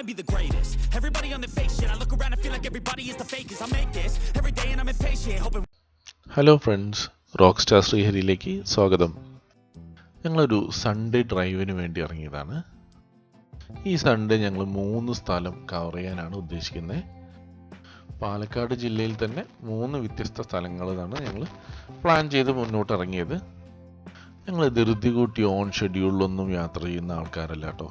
Wanna be the greatest. Everybody on the fake shit. I look around and feel like everybody is the fakest. I make this every day and I'm impatient, hoping. Hello friends rock star ശ്രീഹരിയിലേക്ക് സ്വാഗതം ഞങ്ങളൊരു Sunday ഡ്രൈവിന് വേണ്ടി ഇറങ്ങിയതാണ് ഈ Sunday ഞങ്ങൾ മൂന്ന് സ്ഥലം cover ചെയ്യാനാണ് ഉദ്ദേശിക്കുന്നത് പാലക്കാട് ജില്ലയിൽ തന്നെ മൂന്ന് വ്യത്യസ്ത സ്ഥലങ്ങളിലാണ് ഞങ്ങൾ പ്ലാൻ ചെയ്ത് മുന്നോട്ട് ഇറങ്ങിയത് ഞങ്ങൾ ധൃതി കൂട്ടി ഓൺ ഷെഡ്യൂളിലൊന്നും യാത്ര ചെയ്യുന്ന ആൾക്കാരല്ല കേട്ടോ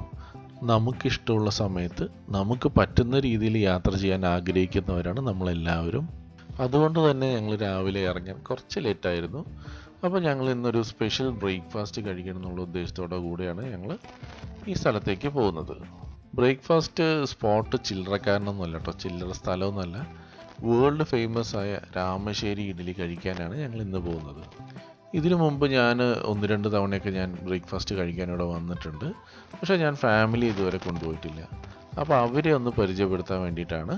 നമുക്കിഷ്ടമുള്ള സമയത്ത് നമുക്ക് പറ്റുന്ന രീതിയിൽ യാത്ര ചെയ്യാൻ ആഗ്രഹിക്കുന്നവരാണ് നമ്മളെല്ലാവരും. അതുകൊണ്ട് തന്നെ ഞങ്ങൾ രാവിലെ ഇറങ്ങാൻ കുറച്ച് ലേറ്റായിരുന്നു. അപ്പോൾ ഞങ്ങൾ ഇന്നൊരു സ്പെഷ്യൽ ബ്രേക്ക്ഫാസ്റ്റ് കഴിക്കണം എന്നുള്ള ഉദ്ദേശത്തോടെ കൂടിയാണ് ഞങ്ങൾ ഈ സ്ഥലത്തേക്ക് പോകുന്നത്. ബ്രേക്ക്ഫാസ്റ്റ് സ്പോട്ട് ചില്ലറക്കാരനൊന്നുമല്ല കേട്ടോ ചില്ലറ സ്ഥലമൊന്നുമല്ല. വേൾഡ് ഫേമസ് ആയ രാമശ്ശേരി ഇഡ്ഡലി കഴിക്കാനാണ് ഞങ്ങൾ ഇന്ന് പോകുന്നത്. ഇതിനു മുമ്പ് ഞാൻ ഒന്ന് രണ്ട് തവണയൊക്കെ ഞാൻ ബ്രേക്ക്ഫാസ്റ്റ് കഴിക്കാൻ ഇവിടെ വന്നിട്ടുണ്ട്. പക്ഷേ ഞാൻ ഫാമിലി ഇതുവരെ കൊണ്ടുപോയിട്ടില്ല. അപ്പോൾ അവരെ ഒന്ന് പരിചയപ്പെടുത്താൻ വേണ്ടിയിട്ടാണ്.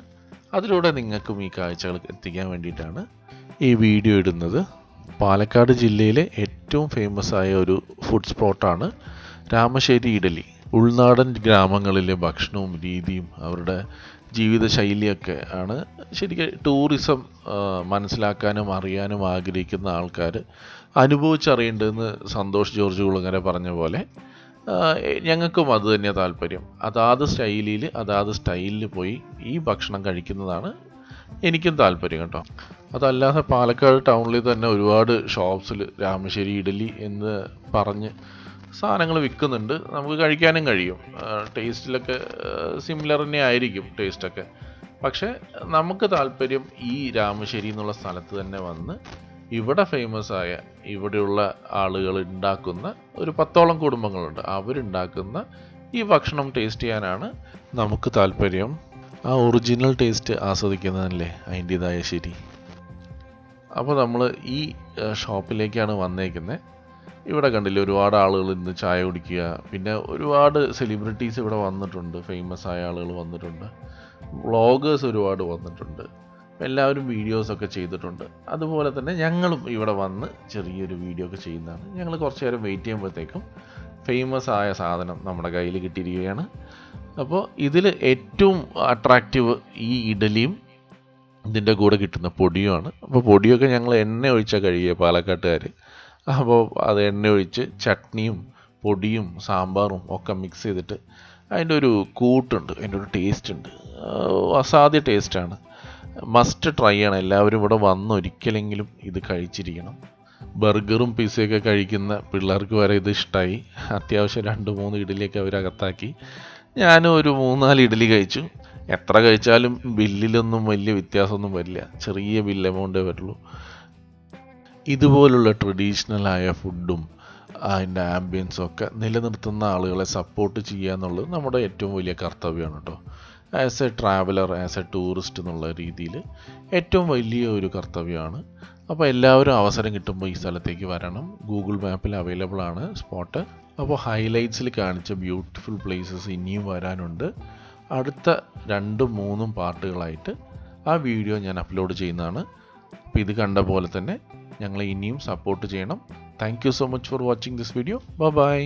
അതിലൂടെ നിങ്ങൾക്കും ഈ കാഴ്ചകൾ എത്തിക്കാൻ വേണ്ടിയിട്ടാണ് ഈ വീഡിയോ ഇടുന്നത്. പാലക്കാട് ജില്ലയിലെ ഏറ്റവും ഫേമസ് ആയ ഒരു ഫുഡ് സ്പോട്ടാണ് രാമശ്ശേരി ഇഡലി. ഉൾനാടൻ ഗ്രാമങ്ങളിലെ ഭക്ഷണവും രീതിയും അവരുടെ ജീവിതശൈലിയൊക്കെ ആണ്. ശരിക്കും ടൂറിസം മനസ്സിലാക്കാനും അറിയാനും ആഗ്രഹിക്കുന്ന ആൾക്കാർ അനുഭവിച്ചറിയേണ്ടതെന്ന് സന്തോഷ് ജോർജ് കുളങ്ങര പറഞ്ഞ പോലെ ഞങ്ങൾക്കും അത് തന്നെ താല്പര്യം. അതാത് സ്റ്റൈലിൽ അതാത് സ്റ്റൈലിൽ പോയി ഈ ഭക്ഷണം കഴിക്കുന്നതാണ് എനിക്കും താല്പര്യം കേട്ടോ. അതല്ലാതെ പാലക്കാട് ടൗണിൽ തന്നെ ഒരുപാട് ഷോപ്സിൽ രാമശ്ശേരി ഇഡലി എന്ന് പറഞ്ഞ് സാധനങ്ങൾ വിൽക്കുന്നുണ്ട്. നമുക്ക് കഴിക്കാനും കഴിയും. ടേസ്റ്റിലൊക്കെ സിമിലർ തന്നെ ആയിരിക്കും ടേസ്റ്റൊക്കെ പക്ഷേ നമുക്ക് താല്പര്യം ഈ രാമശ്ശേരി എന്നുള്ള സ്ഥലത്ത് തന്നെ വന്ന് ഇവിടെ ഫേമസ് ആയ ഇവിടെയുള്ള ആളുകൾ ഉണ്ടാക്കുന്ന ഒരു പത്തോളം കുടുംബങ്ങളുണ്ട്. അവരുണ്ടാക്കുന്ന ഈ ഭക്ഷണം ടേസ്റ്റ് ചെയ്യാനാണ് നമുക്ക് താല്പര്യം. ആ ഒറിജിനൽ ടേസ്റ്റ് ആസ്വദിക്കുന്നതല്ലേ അതിന്റെതായ ശരി. അപ്പോൾ നമ്മൾ ഈ ഷോപ്പിലേക്കാണ് വന്നേക്കുന്നത് ഇവിടെ കണ്ടില്ലേ ഒരുപാട് ആളുകൾ ഇന്ന് ചായ കുടിക്കുക. പിന്നെ ഒരുപാട് സെലിബ്രിറ്റീസ് ഇവിടെ വന്നിട്ടുണ്ട് ഫേമസ് ആയ ആളുകൾ വന്നിട്ടുണ്ട്. വ്ളോഗേഴ്സ് ഒരുപാട് വന്നിട്ടുണ്ട്. എല്ലാവരും വീഡിയോസൊക്കെ ചെയ്തിട്ടുണ്ട്. അതുപോലെ തന്നെ ഞങ്ങളും ഇവിടെ വന്ന് ചെറിയൊരു വീഡിയോ ഒക്കെ ചെയ്യുന്നതാണ്. ഞങ്ങൾ കുറച്ച് നേരം വെയിറ്റ് ചെയ്യുമ്പോഴത്തേക്കും ഫേമസ് ആയ സാധനം നമ്മുടെ കയ്യിൽ കിട്ടിയിരിക്കുകയാണ്. അപ്പോൾ ഇതിൽ ഏറ്റവും അട്രാക്റ്റീവ് ഈ ഇഡലിയും ഇതിന്റെ കൂടെ കിട്ടുന്ന പൊടിയുമാണ്. അപ്പോൾ പൊടിയൊക്കെ ഞങ്ങൾ എണ്ണ ഒഴിച്ചാൽ കഴിയുക പാലക്കാട്ടുകാർ അപ്പോൾ അത് എണ്ണ ഒഴിച്ച് ചട്നിയും പൊടിയും സാമ്പാറും ഒക്കെ മിക്സ് ചെയ്തിട്ട് അതിന്റെ ഒരു കൂട്ടുണ്ട് അതിന്റെ ഒരു ടേസ്റ്റ് ഉണ്ട്. അസാധ്യ ടേസ്റ്റാണ് മസ്റ്റ് ട്രൈ ആണ്. എല്ലാവരും ഇവിടെ വന്ന് ഒരിക്കലെങ്കിലും ഇത് കഴിച്ചിരിക്കണം. ബർഗറും പിസയൊക്കെ കഴിക്കുന്ന പിള്ളേർക്ക് വരെ ഇത് ഇഷ്ടമായി അത്യാവശ്യം രണ്ട് മൂന്ന് ഇഡലിയൊക്കെ അവരകത്താക്കി ഞാനും ഒരു മൂന്നാൽ ഇഡലി കഴിച്ചു. എത്ര കഴിച്ചാലും ബില്ലിലൊന്നും വലിയ വ്യത്യാസമൊന്നും വരില്ല. ചെറിയ ബില്ല് എമൗണ്ടേ വരുള്ളൂ. ഇതുപോലുള്ള ട്രഡീഷണൽ ആയ ഫുഡും അതിന്റെ ആംബിയൻസും ഒക്കെ നിലനിർത്തുന്ന ആളുകളെ സപ്പോർട്ട് ചെയ്യുക എന്നുള്ളത് നമ്മുടെ ഏറ്റവും വലിയ കർത്തവ്യമാണ് കേട്ടോ. As a traveller as a tourist എന്നുള്ള രീതിയിൽ ഏറ്റവും വലിയ ഒരു കർത്തവ്യമാണ്. അപ്പോൾ എല്ലാവരും അവസരം കിട്ടുമ്പോൾ ഈ സ്ഥലത്തേക്ക് വരണം. ഗൂഗിൾ മാപ്പിൽ അവൈലബിൾ ആണ് സ്പോട്ട് അപ്പോൾ ഹൈലൈറ്റ്സിൽ കാണിച്ച ബ്യൂട്ടിഫുൾ പ്ലേസസ് ഇനിയും വരാനുണ്ട്. അടുത്ത രണ്ടും മൂന്നും പാർട്ടുകളായിട്ട് ആ വീഡിയോ ഞാൻ അപ്ലോഡ് ചെയ്യുന്നതാണ്. അപ്പോൾ ഇത് കണ്ട പോലെ തന്നെ ഞങ്ങളെ ഇനിയും സപ്പോർട്ട് ചെയ്യണം. Thank you so much for watching this video bye